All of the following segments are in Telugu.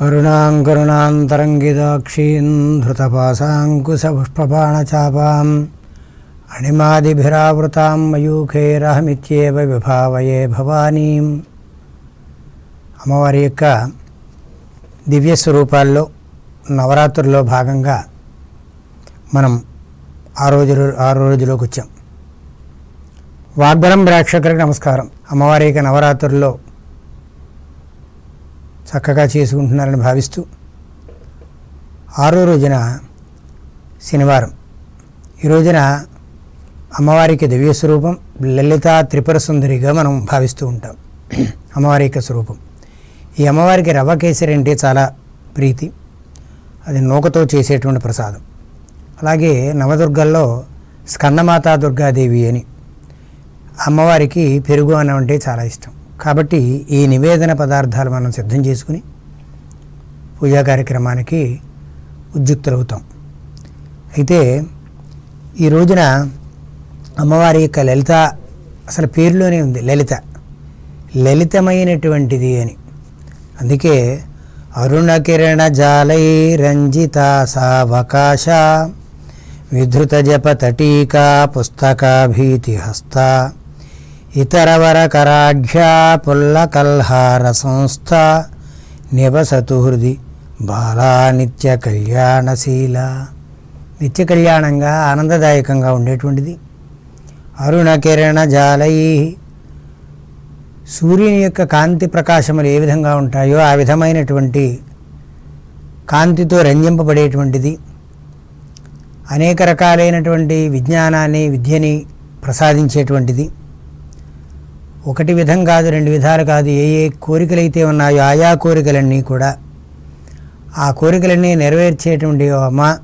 అరుణాంకరుణాంతరంగిదాక్షీన్ ధృతపాశాంకుశపుష్పబాణచాపాం అణిమాదిభిరావృతాం మయూఖేరహమిత్యేవ విభావయే భవానీం అమ్మవారి యొక్క దివ్య స్వరూపాల్లో నవరాత్రుల్లో భాగంగా మనం ఆ రోజు ఆరు రోజులోకి వచ్చాం వాగ్బలం ప్రేక్షకులకు నమస్కారం. అమ్మవారి యొక్క నవరాత్రుల్లో చక్కగా చేసుకుంటున్నారని భావిస్తూ ఆరో రోజున శనివారం. ఈ రోజున అమ్మవారికి దివ్య స్వరూపం లలిత త్రిపుర సుందరిగా మనం భావిస్తూ ఉంటాం. అమ్మవారి యొక్క స్వరూపం. ఈ అమ్మవారికి రవ్వ కేసరి అంటే చాలా ప్రీతి. అది నూకతో చేసేటువంటి ప్రసాదం. అలాగే నవదుర్గల్లో స్కందమాతా దుర్గాదేవి అని అమ్మవారికి పెరుగు అన్నం అంటే చాలా ఇష్టం. కాబట్టి ఈ నివేదన పదార్థాలు మనం సిద్ధం చేసుకుని పూజా కార్యక్రమానికి ఉద్యుక్తులవుతాం. అయితే ఈ రోజున అమ్మవారి యొక్క లలిత అసలు పేరులోనే ఉంది లలిత. లలితమైనటువంటిది అని. అందుకే అరుణ కిరణ జాలై రంజిత సావకాశ విధృత జప తటీకా పుస్తకాభీతి హస్త ఇతరవర పుల్లకల్హార సంస్థ నివసతు హృది బాలా నిత్య కళ్యాణశీల నిత్య కళ్యాణంగా ఆనందదాయకంగా ఉండేటువంటిది. అరుణ కిరణ జాలై సూర్యుని యొక్క కాంతి ప్రకాశములు ఏ విధంగా ఉంటాయో ఆ విధమైనటువంటి కాంతితో రంజింపబడేటువంటిది. అనేక రకాలైనటువంటి విజ్ఞానాన్ని విద్యని ప్రసాదించేటువంటిది. ఒకటి విధం కాదు రెండు విధాలు కాదు ఏ ఏ కోరికలైతే ఉన్నాయో ఆయా కోరికలన్నీ కూడా ఆ కోరికలన్నీ నెరవేర్చేటువంటి అమ్మ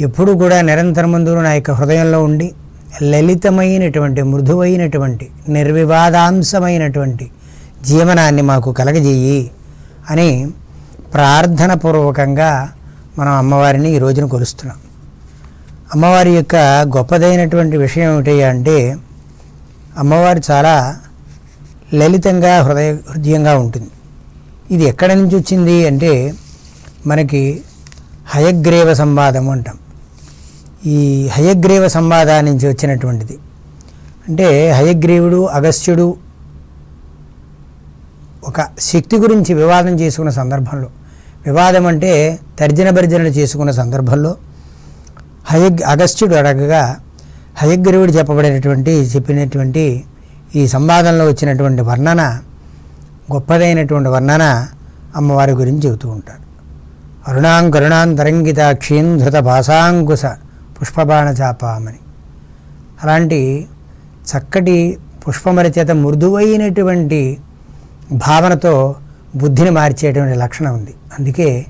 ఎప్పుడు కూడా నిరంతరముందు నా యొక్క హృదయంలో ఉండి లలితమైనటువంటి మృదువైనటువంటి నిర్వివాదాంశమైనటువంటి జీవనాన్ని మాకు కలగజేయి అని ప్రార్థన పూర్వకంగా మనం అమ్మవారిని ఈ రోజున కొలుస్తున్నాం. అమ్మవారి యొక్క గొప్పదైనటువంటి విషయం ఏమిటి అంటే అమ్మవారు చాలా లలితంగా హృదయ హృదయంగా ఉంటుంది. ఇది ఎక్కడి నుంచి వచ్చింది అంటే మనకి హయగ్రీవ సంవాదం అంటాం. ఈ హయగ్రీవ సంవాదా నుంచి వచ్చినటువంటిది. అంటే హయగ్రీవుడు అగస్త్యుడు ఒక శక్తి గురించి వివాదం చేసుకున్న సందర్భంలో వివాదం అంటే తర్జన భర్జనలు చేసుకున్న సందర్భంలో హయ అగస్త్యుడు అడగగా హయగ్రీవుడు చెప్పబడినటువంటి చెప్పినటువంటి ఈ సంవాదంలో వచ్చినటువంటి వర్ణన గొప్పదైనటువంటి వర్ణన అమ్మవారి గురించి చెబుతూ ఉంటారు అరుణాం కరుణాం తరంగితాక్షీం ధృత భాషాంకుశ పుష్పబాణ చాపామని అలాంటి చక్కటి పుష్పమరి చేత మృదువైనటువంటి భావనతో బుద్ధిని మార్చేటువంటి లక్షణం ఉంది. అందుకే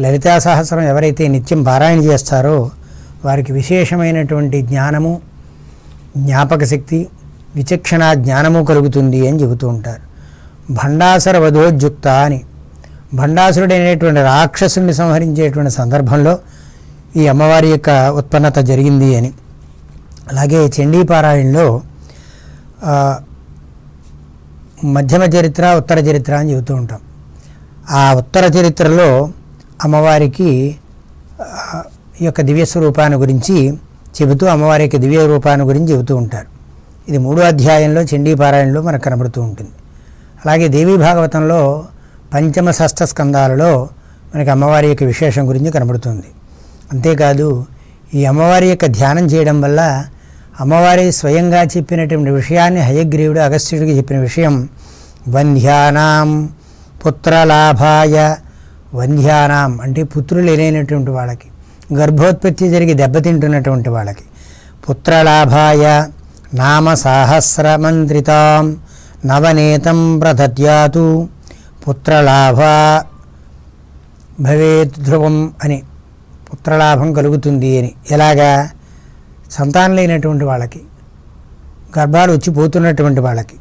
లలితా సహస్రం ఎవరైతే నిత్యం పారాయణ చేస్తారో వారికి విశేషమైనటువంటి జ్ఞానము జ్ఞాపక శక్తి విచక్షణ జ్ఞానము కలుగుతుంది అని చెబుతూ ఉంటారు. భండాసుర వధోద్యుక్త అని. భండాసురుడైనటువంటి రాక్షసుని సంహరించేటువంటి సందర్భంలో ఈ అమ్మవారి యొక్క ఉత్పన్నత జరిగింది అని. అలాగే చండీపారాయణలో మధ్యమ చరిత్ర ఉత్తర చరిత్ర అని చెబుతూ ఉంటాం. ఆ ఉత్తర చరిత్రలో అమ్మవారికి ఈ యొక్క దివ్య స్వరూపాన్ని గురించి చెబుతూ అమ్మవారి యొక్క దివ్య రూపాన్ని గురించి చెబుతూ ఉంటారు. ఇది మూడో అధ్యాయంలో చండీపారాయణలో మనకు కనబడుతూ ఉంటుంది. అలాగే దేవీ భాగవతంలో పంచమ షష్ఠ స్కందాలలో మనకి అమ్మవారి యొక్క విశేషం గురించి కనబడుతుంది. అంతేకాదు ఈ అమ్మవారి యొక్క ధ్యానం చేయడం వల్ల అమ్మవారి స్వయంగా చెప్పినటువంటి విషయాన్ని హయగ్రీవుడు అగస్త్యుడికి చెప్పిన విషయం వంధ్యానాం పుత్రలాభాయ వంధ్యానాం అంటే పుత్రులు లేనటువంటి వాళ్ళకి. గర్భోత్పత్తి జరిగి దెబ్బతింటున్నటువంటి వాళ్ళకి. పుత్రలాభాయ నామ సాహస్రమంత్రితాం నవనేతం ప్రధత్యాతు పుత్రలాభ భవేత్ ధ్రువం అని పుత్రలాభం కలుగుతుంది అని. ఎలాగా? సంతానం లేనటువంటి వాళ్ళకి గర్భాలు వచ్చిపోతున్నటువంటి వాళ్ళకి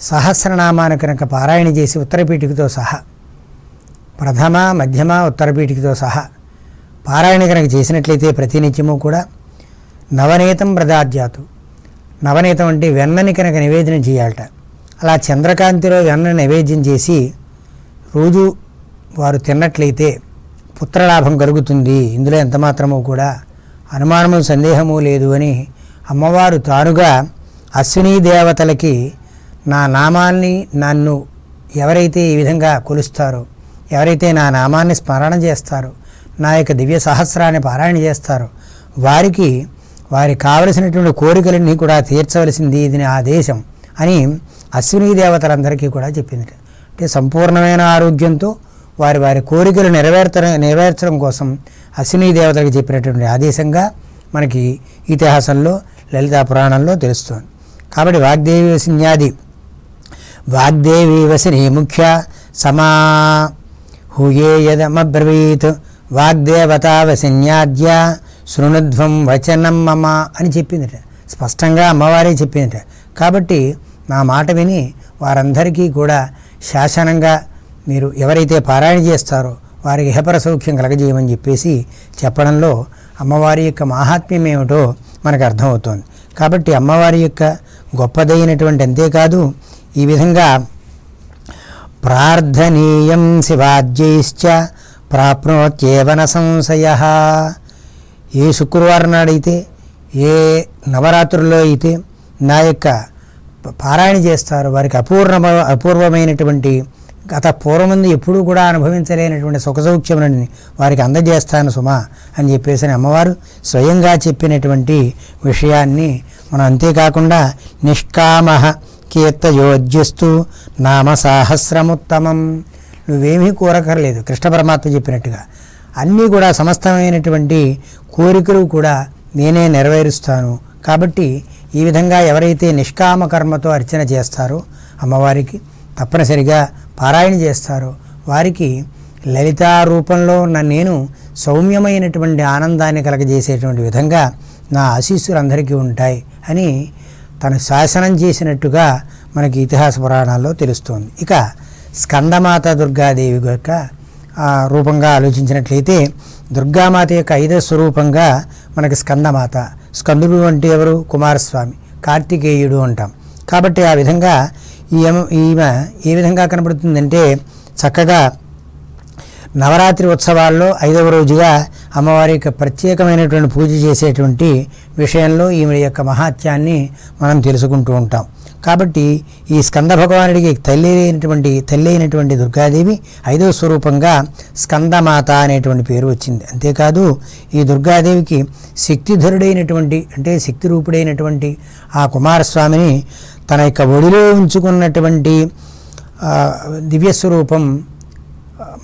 సహస్రనామాన్ని కనుక పారాయణ చేసి ఉత్తరపీఠికతో సహా ప్రథమ మధ్యమ ఉత్తరపీఠికతో సహా పారాయణ కనుక చేసినట్లయితే ప్రతినిత్యము కూడా నవనీతం ప్రదాద్యాతు. నవనీతం అంటే వెన్నని కనుక నివేదన చేయాలట. అలా చంద్రకాంతిలో వెన్న నివేద్యం చేసి రోజు వారు తిన్నట్లయితే పుత్రలాభం కలుగుతుంది. ఇందులో ఎంత మాత్రమూ కూడా అనుమానము సందేహము లేదు అని అమ్మవారు తానుగా అశ్వినీ దేవతలకి నా నామాన్ని నన్ను ఎవరైతే ఈ విధంగా కొలుస్తారో ఎవరైతే నా నామాన్ని స్మరణ చేస్తారో నా యొక్క దివ్య సహస్రాన్ని పారాయణ చేస్తారు. వారికి వారికి కావలసినటువంటి కోరికలన్నీ కూడా తీర్చవలసింది ఇది నా ఆదేశం అని అశ్వినీ దేవతలందరికీ కూడా చెప్పింది. అంటే సంపూర్ణమైన ఆరోగ్యంతో వారి వారి కోరికలు నెరవేర్త నెరవేర్చడం కోసం అశ్వినీ దేవతలకు చెప్పినటువంటి ఆదేశంగా మనకి ఇతిహాసంలో లలితా పురాణంలో తెలుస్తుంది. కాబట్టి వాగ్దేవి వసిన్యాది వాగ్దేవి వసిని ముఖ్య సమా హూయేయదమబ్రవీత్ వాగ్దేవతా వాగ్దేవతావసిన్యాద్య శృణుధ్వం వచనం మమ అని చెప్పిందిట. స్పష్టంగా అమ్మవారే చెప్పిందిట. కాబట్టి నా మాట విని వారందరికీ కూడా శాసనంగా మీరు ఎవరైతే పారాయణ చేస్తారో వారికి ఇహపర సౌఖ్యం కలగజేయమని చెప్పేసి చెప్పడంలో అమ్మవారి యొక్క మాహాత్మ్యం ఏమిటో మనకు అర్థమవుతోంది. కాబట్టి అమ్మవారి యొక్క గొప్పదైనటువంటి అంతేకాదు ఈ విధంగా ప్రార్థనీయం శివాద్యైశ్చ ప్రాప్నోత్యేవన సంశయ ఏ శుక్రవారం నాడైతే ఏ నవరాత్రుల్లో అయితే నా యొక్క పారాయణ చేస్తారు వారికి అపూర్ణ అపూర్వమైనటువంటి గత పూర్వముందు ఎప్పుడూ కూడా అనుభవించలేనటువంటి సుఖసౌఖ్యములని వారికి అందజేస్తాను సుమా అని చెప్పేసి అమ్మవారు స్వయంగా చెప్పినటువంటి విషయాన్ని మనం అంతేకాకుండా నిష్కామ కీర్తయోజ్యస్తు నామ సాహస్రముత్తమం. నువ్వేమీ కోరకర్లేదు కృష్ణ పరమాత్మ చెప్పినట్టుగా. అన్నీ కూడా సమస్తమైనటువంటి కోరికలు కూడా నేనే నెరవేరుస్తాను. కాబట్టి ఈ విధంగా ఎవరైతే నిష్కామ కర్మతో అర్చన చేస్తారో అమ్మవారికి తప్పనిసరిగా పారాయణ చేస్తారో వారికి లలితా రూపంలో ఉన్న నేను సౌమ్యమైనటువంటి ఆనందాన్ని కలగజేసేటువంటి విధంగా నా ఆశీస్సులు అందరికీ ఉంటాయి అని తను శాసనం చేసినట్టుగా మనకి ఇతిహాస పురాణాల్లో తెలుస్తోంది. ఇక స్కందమాత దుర్గాదేవి యొక్క రూపంగా ఆలోచించినట్లయితే దుర్గామాత యొక్క ఐదో స్వరూపంగా మనకి స్కందమాత. స్కందుడు అంటే ఎవరు? కుమారస్వామి. కార్తికేయుడు అంటాం. కాబట్టి ఆ విధంగా ఈమె ఈమె ఏ విధంగా కనబడుతుందంటే చక్కగా నవరాత్రి ఉత్సవాల్లో ఐదవ రోజుగా అమ్మవారి యొక్క ప్రత్యేకమైనటువంటి పూజ చేసేటువంటి విషయంలో ఈమె యొక్క మహాత్యాన్ని మనం తెలుసుకుంటూ ఉంటాం. కాబట్టి ఈ స్కంద భగవానుడికి తల్లి అయినటువంటి తల్లి అయినటువంటి దుర్గాదేవి ఐదవ స్వరూపంగా స్కందమాత అనేటువంటి పేరు వచ్చింది. అంతేకాదు ఈ దుర్గాదేవికి శక్తిధరుడైనటువంటి అంటే శక్తి రూపుడైనటువంటి ఆ కుమారస్వామిని తన యొక్క ఒడిలో ఉంచుకున్నటువంటి దివ్యస్వరూపం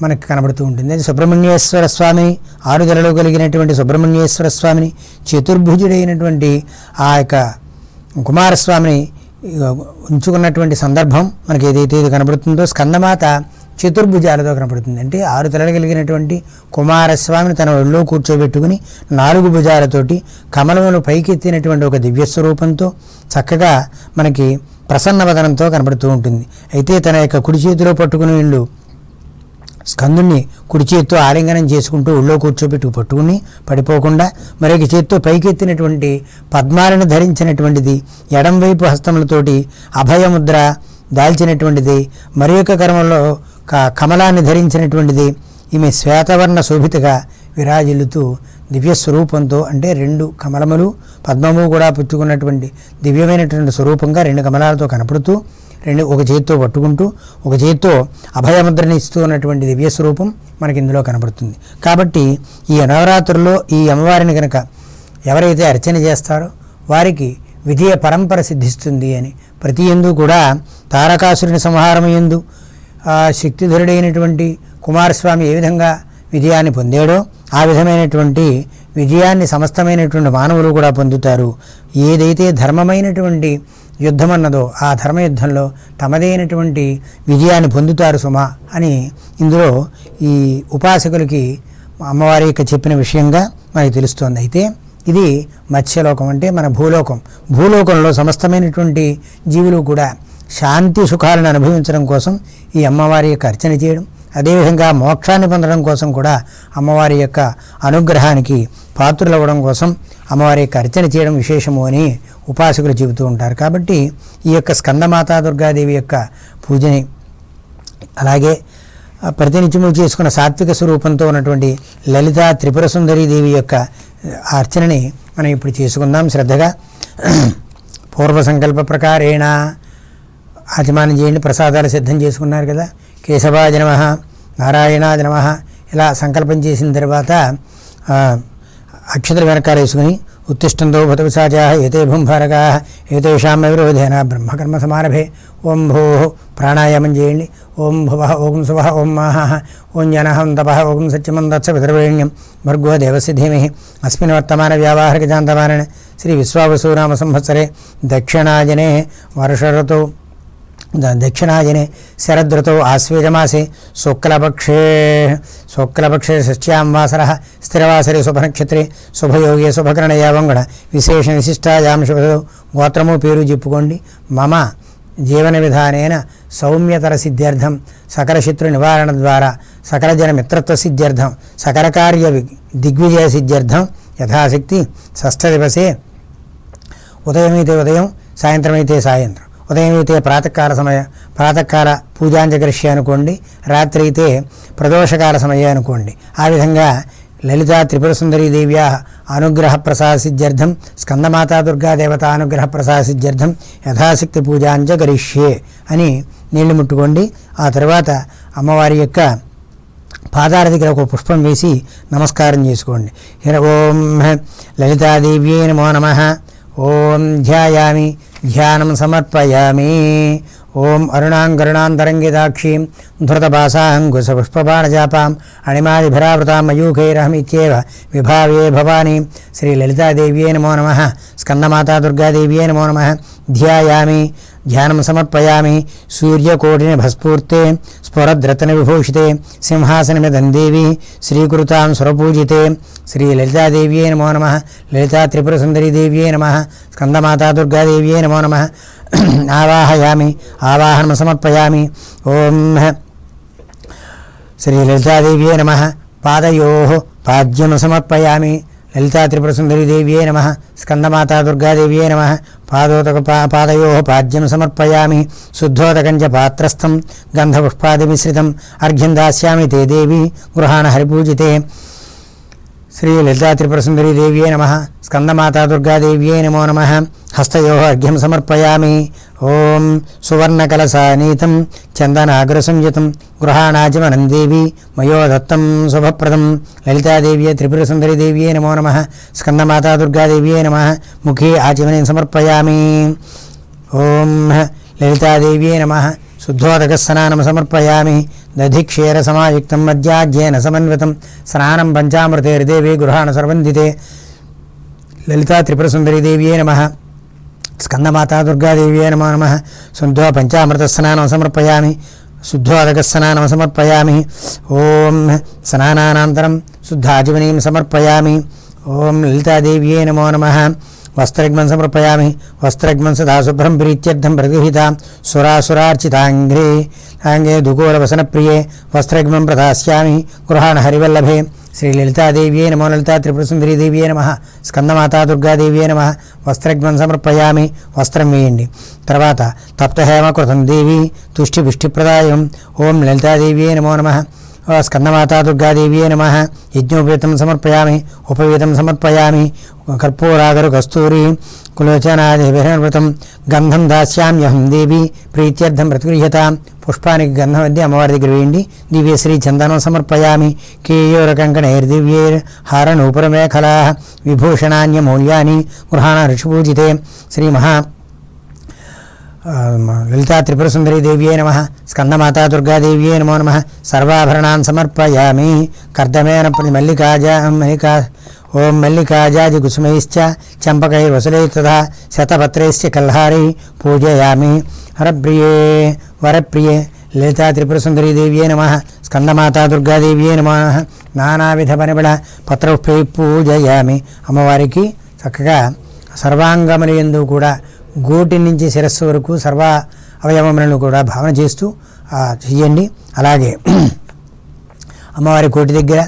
మనకు కనబడుతూ ఉంటుంది. అది సుబ్రహ్మణ్యేశ్వర స్వామిని ఆరుదలలో కలిగినటువంటి సుబ్రహ్మణ్యేశ్వర స్వామిని చతుర్భుజుడైనటువంటి ఆ యొక్క కుమారస్వామిని ఉంచుకున్నటువంటి సందర్భం మనకి ఏదైతే ఇది కనబడుతుందో స్కందమాత చతుర్భుజాలతో కనబడుతుంది. అంటే ఆరు తలలు కలిగినటువంటి కుమారస్వామిని తన ఒళ్ళో కూర్చోబెట్టుకుని నాలుగు భుజాలతోటి కమలమును పైకెత్తినటువంటి ఒక దివ్య స్వరూపంతో చక్కగా మనకి ప్రసన్నవదనంతో కనబడుతూ ఉంటుంది. అయితే తన యొక్క కుడి చేతిలో పట్టుకుని వీళ్ళు స్కందుణ్ణి కుడి చేత్తో ఆలింగనం చేసుకుంటూ ఒళ్ళో కూర్చోబెట్టు పట్టుకుని పడిపోకుండా మరొక చేత్తో పైకెత్తినటువంటి పద్మాలను ధరించినటువంటిది ఎడంవైపు హస్తములతోటి అభయముద్ర దాల్చినటువంటిది మరి యొక్క కర్మలో క- కమలాన్ని ధరించినటువంటిది. ఈమె శ్వేతవర్ణ శోభితగా విరాజిల్లుతూ దివ్య స్వరూపంతో అంటే రెండు కమలములు పద్మము కూడా పుచ్చుకున్నటువంటి దివ్యమైనటువంటి స్వరూపంగా రెండు కమలాలతో కనపడుతూ రెండు ఒక చేత్తో పట్టుకుంటూ ఒక చేతితో అభయముద్రని ఇస్తూ ఉన్నటువంటి దివ్య స్వరూపం మనకి ఇందులో కనబడుతుంది. కాబట్టి ఈ నవరాత్రుల్లో ఈ అమ్మవారిని కనుక ఎవరైతే అర్చన చేస్తారో వారికి విజయ పరంపర సిద్ధిస్తుంది అని. ప్రతి ఎందు కూడా తారకాసురుని సంహారం ఎందు శక్తిధరుడైనటువంటి కుమారస్వామి ఏ విధంగా విజయాన్ని పొందాడో ఆ విధమైనటువంటి విజయాన్ని సమస్తమైనటువంటి మానవులు కూడా పొందుతారు. ఏదైతే ధర్మమైనటువంటి యుద్ధం అన్నదో ఆ ధర్మయుద్ధంలో తమదైనటువంటి విజయాన్ని పొందుతారు సుమా అని ఇందులో ఈ ఉపాసకులకి అమ్మవారి యొక్క చెప్పిన విషయంగా మనకి తెలుస్తోంది. అయితే ఇది మత్స్యలోకం అంటే మన భూలోకం. భూలోకంలో సమస్తమైనటువంటి జీవులు కూడా శాంతి సుఖాలను అనుభవించడం కోసం ఈ అమ్మవారి యొక్క అర్చన చేయడం అదేవిధంగా మోక్షాన్ని పొందడం కోసం కూడా అమ్మవారి యొక్క అనుగ్రహానికి పాత్రులవ్వడం కోసం అమ్మవారి యొక్క అర్చన చేయడం విశేషము అని ఉపాసకులు చెబుతూ ఉంటారు. కాబట్టి ఈ యొక్క స్కందమాతా దుర్గాదేవి యొక్క పూజని అలాగే ప్రతినిత్యము చేసుకున్న సాత్విక స్వరూపంతో ఉన్నటువంటి లలిత త్రిపుర సుందరి దేవి యొక్క అర్చనని మనం ఇప్పుడు చేసుకుందాం. శ్రద్ధగా పూర్వ సంకల్ప ప్రకారేణ ఆచమానం చేయండి. ప్రసాదాలు సిద్ధం చేసుకున్నారు కదా. కేశవాయ నమ నారాయణాయ నమ ఇలా సంకల్పం చేసిన తర్వాత అక్షతలు వెనకాల వేసుకుని ఉత్తిష్టంతో భూతవిశాచా ఏతే భూంభారగా ఏతేషాం విరోధేన బ్రహ్మకర్మ సమారభే. ఓం భూ ప్రాణాయామం చేయండి. ఓం భువ ఓం శువ ఓం మహ ఓం జనహం తప ఓం సత్యమం దత్స పితృవేణ్యం భర్గో దేవస్య ధీమహి. అస్మిన్ వర్తమాన వ్యావహారిక జాంతమాన శ్రీ విశ్వావసూనామ సంవత్సరే. దక్షిణాజనే వర్షఋతౌ ద- దక్షిణాయనే శరదృతౌ ఆశ్వేజమాసే. శుక్లపక్షే శుక్లపక్షే షష్ట్యాం వాసర స్థిరవాసరే శుభనక్షత్రే శుభయోగే శుభకరణయా వంగణ విశేష విశిష్టాయాం శుభదో గోత్రము పేరు చెప్పుకోండి. మమ జీవన విధానేన సౌమ్యతర సిద్ధ్యర్థం సకల శత్రు నివారణ ద్వారా సకల జన మిత్రత్వ సిద్ధ్యర్థం సకల కార్య దిగ్విజయ సిద్ధ్యర్థం యథాశక్తి షష్ఠ దివసే ఉదయమైతే ఉదయం సాయంత్రమైతే సాయంత్రం. ఉదయం అయితే ప్రాతకాల సమయ ప్రాతకాల పూజాంజగరిష్య అనుకోండి రాత్రి అయితే ప్రదోషకాల సమయం అనుకోండి. ఆ విధంగా లలితా త్రిపుర సుందరీ అనుగ్రహ ప్రసాసిద్ధ్యర్థం స్కందమాతా దుర్గాదేవత అనుగ్రహ ప్రసాసిద్ధ్యర్థం యథాశక్తి పూజాంజ గరిష్యే అని నీళ్ళు ముట్టుకోండి. ఆ తర్వాత అమ్మవారి యొక్క పాదాల దగ్గర ఒక పుష్పం వేసి నమస్కారం చేసుకోండి. ఓం లలితాదేవ్యే నమో నమ. ఓం ధ్యాయామి. ధ్యానం సమర్పయామి ఓం అరుణాంగరుణాంతరంగిదాక్షీం ధృతభాసాంకుశపుష్పబాణజాపాం అణిమాదిభిరావృతాం మయూఖైరహమిత్యేవ విభావే భవానీ శ్రీలలితాదేవ్యే నమో నమ స్కందమాతా దుర్గాదేవ్యే నమో నమ ధ్యాయామి ధ్యానం సమర్పయామి సూర్యకోటిని భస్ఫూర్తే స్ఫురద్రతన విభూషితే సింహాసనమిదందేవి శ్రీకృతాం స్వరపూజితే శ్రీ లలితాదేవ్యే నమో నమ లలితా త్రిపుర నమ స్కందమాతా దుర్గాదేవ్యే నమో నమ ఆవాహయామి ఆవాహనం సమర్పయామి ఓం శ్రీ లలితాదేవ్యే నమ పాదయో పాద్యం సమర్పయామి లలితా త్రిపుర సుందరీ దేవ్యే నమ స్కందమాతా దుర్గాదేవ్యే నమ పాదోదక పాదయో పాద్యం సమర్పయామి శుద్ధోదకంచ చ పాత్రస్థం గంధపుష్పాదిమిశ్రితం అర్ఘ్యం దాస్యామి తే దేవి గృహాణ హరిపూజితే. శ్రీ లలితా త్రిపుర సుందరీ దేవ్యే నమ స్కందమాతా దుర్గాదేవ్యే నమో నమ. హస్తయో అర్ఘ్యం సమర్పయామి ఓం సువర్ణకలసానీతం చందనాగ్రసంయుతం గృహాణాచమనం దేవి మయో దత్తం శుభప్రదం లలితాదేవ్యే త్రిపుర సుందరీ నమో నమ స్కందమాతా దుర్గాదేవ్యే నమ ముఖే ఆచమనం సమర్పయామి ఓం లలితాదేవ్యే నమ శుద్ధోదక స్నానం సమర్పయామి దధిక్షీరసమాయుక్తం మధ్యాజ్యేన సమన్వితం స్నానం పంచామృతేర్దేవి గృహాణ సర్వందితే లలితా త్రిపురసుందరీదేవ్యే నమ స్కందమాతా దుర్గాదేవి నమో నమ. శుద్ధో పంచామృత స్నానం సమర్పయామి. శుద్ధోదక స్నానం సమర్పయామి. ఓం స్నానానంతరం శుద్ధాజీవనీం సమర్పయామి. ఓం లలితాదేవ్యే నమో నమ. వస్త్రగ్మం సమర్పయామి వస్త్రగ్మం సదా ప్రీత్యర్థం ప్రతిహితాం సురాసురార్చితాంగ్రే ఆంగే దుకూలవసనప్రియే వస్త్రగ్మం ప్రదాస్యామి గృహాణ హరివల్లభే శ్రీ లలితాదేవ్యే నమో లలితా త్రిపురసుందరీదేవ్యే నమ స్కందమాతా దుర్గాదేవ్యే నమ వస్త్రగ్మం సమర్పయామి వస్త్రం వేయండి తర్వాత తప్తహేమకృతం దేవి తుష్టి పుష్టిప్రదాయం ఓం లలితాదేవ్యే నమో నమ స్కందమాతా దుర్గాదేవ్యే నమ. యజ్ఞోపేతం సమర్పయామి ఉపవేతం సమర్పయామి కర్పూరాగరు కస్తూరి కులోచనాదిభిర్వృతం గంధం దాస్యామ్యహం దేవి ప్రీత్యర్థం ప్రతిగృహ్యతాం పుష్పానికి గంధం వద్ద అమ్మవారి దగ్గర వేయండి. దివ్యశ్రీ చందనం సమర్పయామి కేయోరకంకణైర్దివ్యైర్ హారనూపురమేఖలా విభూషణాన్యమూల్యాని గృహాణ ఋషిపూజితే శ్రీ మహా లలితా త్రిపుర దేవ్యే నమ స్కందమాతా దుర్గాదేవ్యే నమో నమ సర్వాభరణాన్ సమర్పయామి కర్దమేన ప్రతి మల్లికాజా మల్లికా ఓం మల్లికాజాది కుసుమైశ్చ చంపకైర్వసులై తథా శతపత్రైశ్చ కల్హారై పూజయామి. హరప్రియే వరప్రియే లలితా త్రిపుర దేవ్యే నమ స్కందమాతా దుర్గాదేవ్యే నమ నానావిధ పనిబడ పత్రపుష్పై పూజయామి. అమ్మవారికి చక్కగా సర్వాంగములందు కూడా గోటి నుంచి శిరస్సు వరకు సర్వ అవయవములను కూడా భావన చేస్తూ చెయ్యండి. అలాగే అమ్మవారి కోటి దగ్గర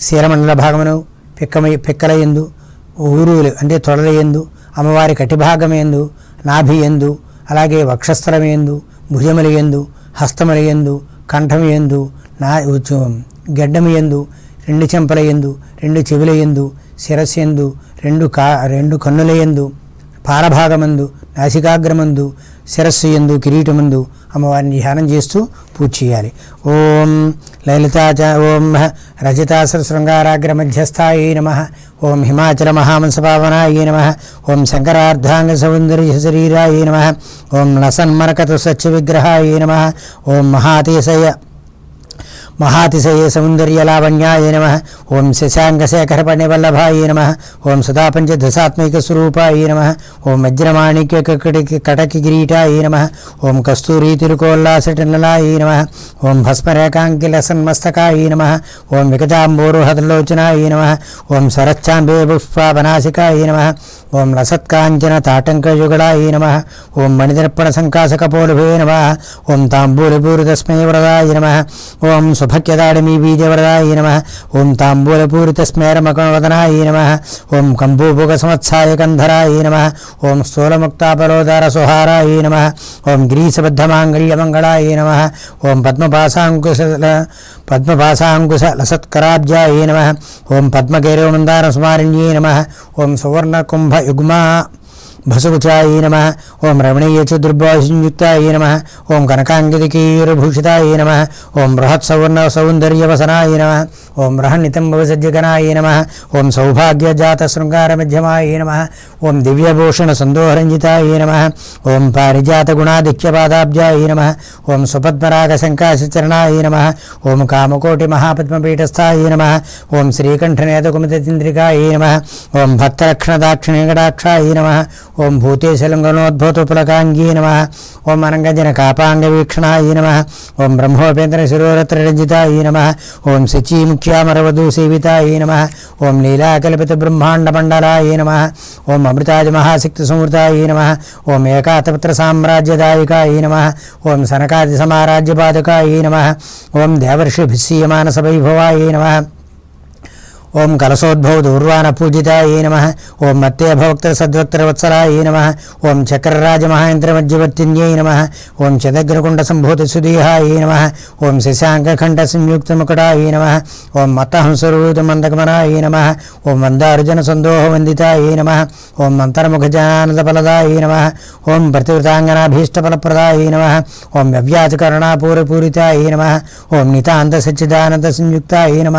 శీరమండల భాగమును పిక్కమై పిక్కల ఎందు ఊరులు అంటే తొడల ఎందు అమ్మవారి కటిభాగం ఎందు నాభి ఎందు అలాగే వక్షస్థలం ఎందు భుజముల ఎందు హస్తముల ఎందు కంఠం ఎందు నా గడ్డము ఎందు రెండు చెంపల ఎందు రెండు చెవుల ఎందు శిరస్సు ఎందు రెండు కా రెండు కన్నుల ఎందు పారభాగమందు నాసికాగ్రమందు శిరస్సు ఎందు కిరీటమందు అమ్మవారిని ధ్యానం చేస్తూ పూజ చేయాలి. ఓం లలితాచ ఓం రజితాసర శృంగారాగ్ర మధ్యస్థాయ నమ. ఓం హిమాచల మహామంసపావనాయ నమ. ఓం శంకరార్ధాంగ సౌందర్య శరీరాయ నమ. ఓం లసన్మరకత సత్య విగ్రహాయ నమ. ఓం మహాతీశయ మహాతిశయ సౌందర్య లావణ్యాయ నమ ఓం శశాంకశేఖర పణివల్లభాయ నమ ఓం సదాపంచదశాత్మిక స్వరూపాయ నమ ఓం వజ్రమాణిక్య కటకి కటకి కిరీటాయ నమ ఓం కస్తూరీ తిరుకోల్లాసటనలాయ నమ ఓం భస్మరేకాంకిల సన్మస్తకాయ నమ ఓం వికటాంబోరుహతలోచనాయ నమ ఓం శరచ్చాంబే పుష్పాపనాశికాయ నమ ఓం లసత్కాంచన తాటంకయుగళాయ నమ ఓం మణిదర్పణ సంకాసకపోలుభే నమ ఓం తాంబూలపూరితస్మై వరదాయ నమ ఓం సుభక్యదాడిమీ బీజవరదాయ నమ ఓం తాంబూలపూరితస్మేరమకవదనాయ నమ ఓం కంబూభుగ సంవత్సాయ కంధరాయ నమ ఓం స్థూలముక్తాపలోదార సుహారాయ నమ ఓం గిరీశబద్ధమాంగళ్యమంగళాయ నమ ఓం పద్మపాశాంకుశ పద్మపాశాంకుశ లసత్కరాబ్జాయ నమ ఓం పద్మగైరవమందార స్మారిణ్యే నమ ఓం సువర్ణకుంభ యుగ్మా భసుకుచాయ నమ ఓం రమణీయ చతుర్భాషయుక్తాయ నమ ఓం కనకాంగితికీరభూషితాయ నమ ఓం బృహత్సవర్ణ సౌందర్యవసనాయ నమ ఓం బృహన్నితంబవసజ్జగనాయ నమ ఓం సౌభాగ్యజాత శృంగారమధ్యమాయ నమ ఓం దివ్యభూషణ సందోహరంజితాయ నమ ఓం పారిజాత నమ ఓం సుపద్మరాగ శంకాశచరణాయ నమ ఓం నమ ఓం శ్రీకంఠనేతకుమితేంద్రికాయ నమ ఓం నమ ఓం భూతేశలింగనోద్భూతపులకాంగీ నమ. ఓం అనంగజన కాపాంగవీక్షణాయ నమ. ఓం బ్రహ్మోపేంద్ర శిరోరత్రరంజితాయ నమ. ఓం శచీముఖ్యామరవధూ సేవితాయ నమ. ఓం లీలాకల్పిత బ్రహ్మాండమండలాయ నమ. ఓం అమృతాది మహాశక్తి సంవృతాయ నమ. ఓం ఏకాతపత్ర సామ్రాజ్యదాయకాయ నమ. ఓం సనకాది సమారాజ్యపాదకాయ నమ. ఓం దేవర్షిభిస్సీయమానస వైభవాయ నమ. ఓం కలశోద్భవ దూర్వాణ పూజితాయ నమ ఓం మత్తే భవక్త సద్వక్తర వత్సలాయ నమ ఓం చక్రరాజ మహేంద్రమధ్యవర్తిన్యై నమ ఓం చదగ్రకుండ సంభూత సుదీహాయ నమ ఓం శశాంకఖండ సంయుక్త ముకుటాయ నమ ఓం మత్తహంసరూత మందకమనాయ నమ ఓం మందార్జున సందోహ వందితాయ నమ ఓం మంతరముఖజానంద ఫలదాయ నమ ఓం ప్రతివృతాంగనాభీష్టఫలప్రదాయ నమ ఓం వ్యవ్యాజకరుణాపూరపూరితాయ నమ ఓం నితాంత సచ్చిదానంద సంయుక్తాయ నమ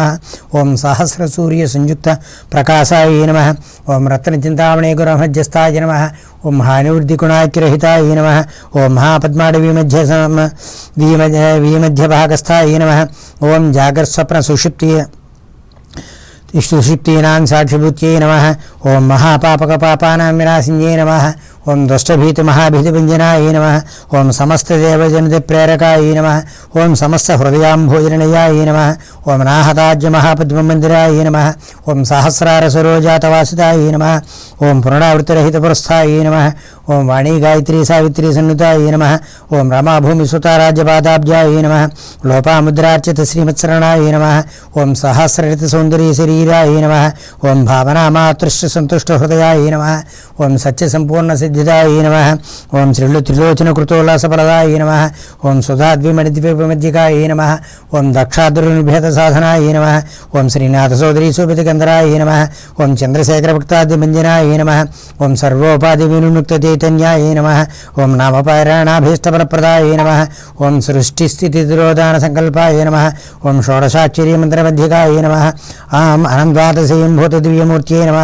ఓం సహస్ర సూర్య సంయుక్త ప్రకాశాయ నమ ఓం రత్నచింతామణి గురమధ్యస్థాయ నమ ఓం హానివృద్ధి గుణాకిరహితాయ నమ ఓం మహాపద్మాడవి మధ్య సమ- వీమధ్య వీమధ్య భాగస్థాయ నమ ఓం జాగర్స్వప్న సుషుప్తి సుషుప్తీనాం సాక్షిభూత్యై నమ ఓం మహాపాపక పాపానాం నమ ఓం దుష్టభీతి మహాభీతిభంజనాయ నమ ఓం సమస్తదేవజనిత ప్రేరకాయ నమ ఓం సమస్త హృదయాంభోజనయాయ నమ ఓం నాహతాజ్య మహాపద్మమందిరాయ నమ ఓం సహస్రార సరోజాతవాసితాయ నమ ఓం పునరావృతిరహిత పురస్థాయ నమ ఓం వాణీ గాయత్రీ సావిత్రీ సన్నుతాయ నమ ఓం రమాభూమి సుతారాజ్యపాదాబ్జాయ నమ లోపాముద్రార్చిత శ్రీమత్సరణాయ నమ ఓం సహస్రరిత సౌందర్య శరీరాయ నమ ఓం భావనామాతృష్ట సంతుష్ట హృదయాయ నమ ఓం సత్య సంపూర్ణ సిద్ధిదాయ నమ ఓం శ్రీలు త్రిలోచన కృతోల్లాసఫలదాయ నమ ఓం సుధాద్విమణిద్వీపమధ్యకాయ నమ నమ ఓం సర్వోపాధి వినుముక్త చైతన్యాయ నమ ఓం నామపారాయణాభీష్టఫలప్రదాయ నమ ఓం సృష్టిస్థితి తిరోధాన సంకల్పాయ నమ ఓం షోడశాక్షరీ మంత్రమధ్యకాయ నమ ఆం అనంద్వాదశయం భూత దివ్యమూర్త్యై నమ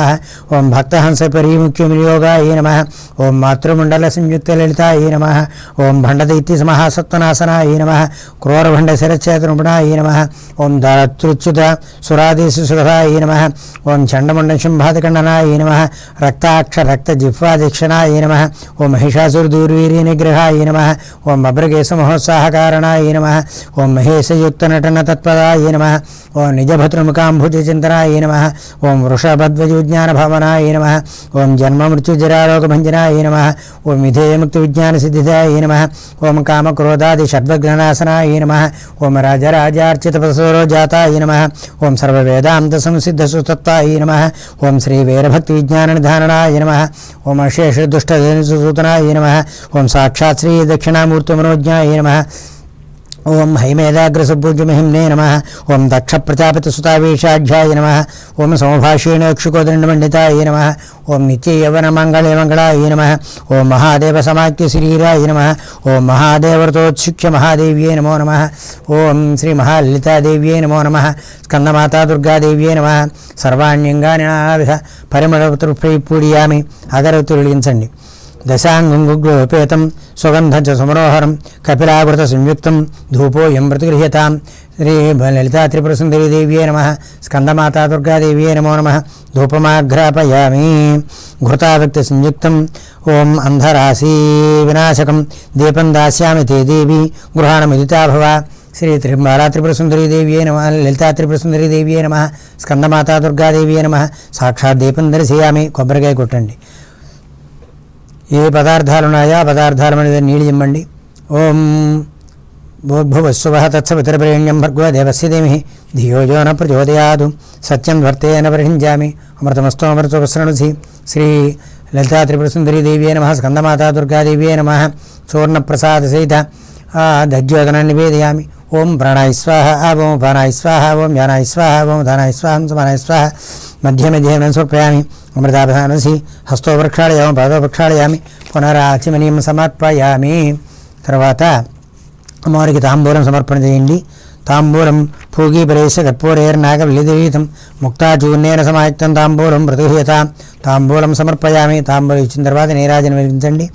ఓం భక్తహంస పరిముఖ్యమియోగాయ నమ ఓం మాతృమండల సంయుక్త లలితాయ నమ ఓం భండదైత్య మహాసత్వనాశనాయ నమ క్రూరభండ శిరచేతనుపణాయ నమ ఓం దాతృచ్యుత సురాదేశ సుఖాయ నమ ఓం చండముండ శంభాతఖండనాయ నమ రక్తాక్ష రక్త జిహ్వాదీక్షణాయ నమ ఓం మహిషాసురదూర్వీర్య నిగ్రహాయ నమ ఓం అభ్రగేశ మహోత్సాహకారణాయ నమ ఓం మహేశయుక్త నటన తత్పదాయ నమ ఓం నిజభద్రముఖాంభుజ చింతనాయ నమ ఓం వృషభధ్వజ భవనాయ నమ ఓం జన్మ మృత్యుజరారోగభంజనాయ నమ ఓం విధేయముక్తి విజ్ఞాన సిద్ధిదాయ నమ ఓం కామక్రోధాది షడ్వగ్ననాశనాయ నమ ఓం రాజరాజార్చిత ప్రసూరో జాతాయ నమ ఓం సర్వవేదాంత సంసిద్ధ సుతత్వాయ నమ ఓం శ్రీ వీరభక్తి విజ్ఞాన నిధారణాయ నమ ఓం అశేష దుష్ట సూతనాయ నమ ఓం సాక్షాత్ శ్రీ దక్షిణామూర్తి మనోజ్ఞాయ నమ ఓం హైమేదాగ్రసుభుజమిహిమ్నే నమ. ఓం దక్ష ప్రజాపతిసుతావీషాఢ్యాయ నమ. ఓం సమభాషేణక్షుకోదండమండితాయ నమ. ఓం నిత్యయవన మంగళే నమ. ఓం మహాదేవ సమాఖ్య శరీరాయ నమ. ఓం మహాదేవృతోత్సిక్ష్య మహాదేవ్యే నమో నమ. ఓం శ్రీ మహాలలితాదేవ్యే నమో నమ. స్కందమాతా దుర్గాదేవ్యే నమ. సర్వాణ్యంగా నావిధ పరిమళతుర్పై పూడియామి అగరతులించండి వెలిగించండి. సుగంధం చ సుమనోహరం కపిలావృత సంయుక్తం ధూపోయం ప్రతిగృహ్యతాం శ్రీ లలితా త్రిపురసుందరీ నమ స్కందమాతా దుర్గాదేవ్యే నమో నమ ధూపమాఘ్రాపయామి ఘృతావ్యక్తి సంయుక్తం ఓం అంధరాశి వినాశకం దీపం దాస్యామి తే దేవి గృహాణమిదితా భవ శ్రీ త్రిమాలా త్రిపురసుందరీదేవ్యే నమ లలితా త్రిపురసుందరీదేవ్యే నమ స్కందమాతా దుర్గాదేవ్యే నమ సాక్షాత్ దీపం దర్శయామి కొబ్బరికాయ కొట్టండి ఏ పదార్థాలు ఉన్నాయో ఆ పదార్థాల మీద నీళ్ళు ఇమ్మండి. ఓం భూర్భువస్సువ తత్సవితరప్రేణ్యం భర్గవ దేవస్య దేమి ధియోజో న ప్రచోదయాదు. సత్యం వర్తేన పరిహించామి అమృతమస్తో అమృతోపసృణుసి శ్రీ లలితా త్రిపురసుందరీ దేవ్యే నమ. స్కందమాతా దుర్గాదేవ్యే నమ. చూర్ణప్రసాద సహిత దజ్యోదనాన్ని నివేదయామి. ఓం ప్రాణాయ స్వాహ ఓం ప్రాణాయ స్వాహ ఓం యానాయ స్వాహ ఓం ధనాయ స్వాహం సమానాయ స్వాహ మధ్య మధ్య సమర్పయామి అమృతాభానసి హస్తో ప్రక్షాళయామి పాదో ప్రక్షాళయామి పునరాచిమనీయం సమర్పయామి తర్వాత అమ్మవారికి తాంబూలం సమర్పణ చేయండి తాంబూలం పూగీ పరేశ కర్పూరేర్నాగ విలిదీతం ముక్తాచూర్ణేన సమాయుక్తం తాంబూలం ప్రతిహ్యత తాంబూలం సమర్పయామి తాంబూలం ఇచ్చిన తర్వాత నీరాజన వెలిగించండి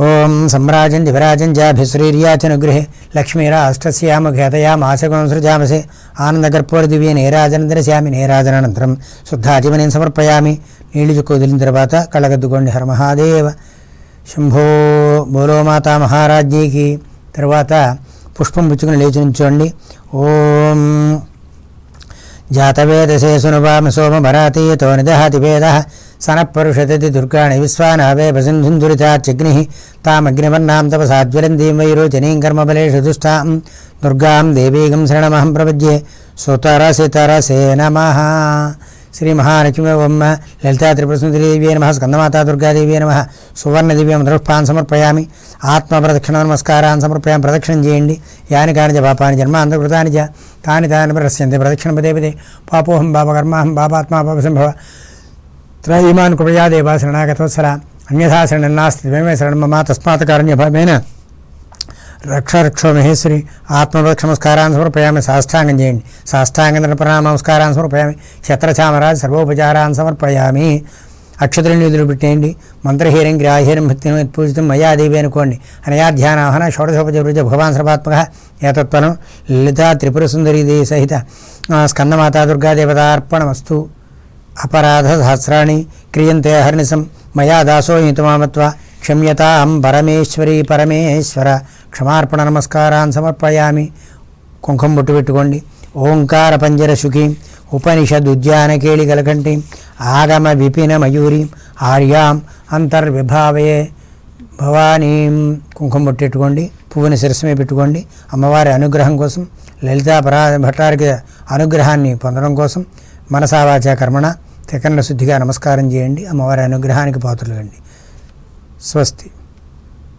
ఓం సమ్రాజం దివరాజం జాభిశ్రీర్యాచనుగృహే లక్ష్మీరాష్టస్యాముఖేతయామాశగుణం సృజామసే. ఆనందకర్పూర దివ్య నీరాజన దర్శయామి నీరాజనానంతరం. శుద్ధాచమనం సమర్పయామి. నీళ్ళు చుక్కు వదిలిన తర్వాత కళ్ళగద్దుకోండి హర మహాదేవ శంభో బోలో మాతా మహారాజ్ఞీకి తర్వాత పుష్పం పుచ్చుకుని లేచి నుంచోండి. ఓం జాతవేదసే సునువామ సోమ భరాతీయతో నిదహాతి వేద సనఃపరుషతతి దుర్గాణి విశ్వానావే వసింధుందురితాగ్ని తామగ్నివర్ణాం తపసాజ్వలందీం వైరోచనీం కర్మబలేషు దుష్టాం దుర్గాం దేవీగం శరణమహం ప్రపద్యే సుతరసి తరసే నమ శ్రీ మహాలక్ష్మి బొమ్మ లలితా త్రిపురసుందరీదేవ్యే నమ స్కందమాతా దుర్గాదేవ్యే నమ సువర్ణదివ్యం దృష్పాన్ సమర్పయామి ఆత్మప్రదక్షిణ నమస్కారాన్ని సమర్పయాం ప్రదక్షిణం చేయండి యాని కాని చ పాపాని జన్మాంతకృతాని చ తాని తాని ప్రశ్యంతే ప్రదక్షిణ పదే పదే పాపోహం పాపకర్మాహం పాపాత్మా పాపసంభవ త్రయీమాన్ కృపయా దేవా శరణాగతవత్సల అన్యథా శరణం నాస్తి మేమే శరణం మమ తస్మాత్ కారణ్యభావేన రక్ష రక్షో మహేశ్వరి ఆత్మరక్ష నమస్కారాన్ని సమర్పయామి సాష్టాంగం చేయండి. సాష్టాంగం ప్రణామ నమస్కారాన్ని సమర్పయామి ఛత్రచామరాజ్ సర్వోపచారాన్ని సమర్పయామి. అక్షతులను నిధులు పెట్టేయండి మంత్రహీరం గ్రాహీరం భక్తిని పూజితం మయాదేవి అనుకోండి. అనయాధ్యానాహన ధ్యానాహన భగవాన్ సర్వాత్మక ఏతత్వనం లలితా త్రిపుర సుందరీ సహిత ఆ, స్కందమాతా దుర్గాదేవతార్పణమస్తు. అపరాధ సహస్రాణి క్రియంతే హర్నిసం మయా దాసో హితమామత్వ క్షమ్యతాం పరమేశ్వరి పరమేశ్వర. క్షమార్పణ నమస్కారాన్ సమర్పయామి. కుంకుమ బొట్టు పెట్టుకోండి. ఓంకార పంజర శుకీం ఉపనిషద్ ఉద్యాన కేళికలకంఠీం ఆగమ విపిన మయూరీం. ఆర్యాం అంతర్విభావయే భవానీ. కుంకుమ బొట్టెట్టుకోండి పువ్వుని శిరసమే పెట్టుకోండి. అమ్మవారి అనుగ్రహం కోసం లలితా పరా భట్టారికి అనుగ్రహాన్ని పొందడం కోసం మనసావాచ కర్మణ త్రికరణ శుద్ధిగా నమస్కారం చేయండి అమ్మవారి అనుగ్రహానికి పాత్రలు కండి స్వస్తి.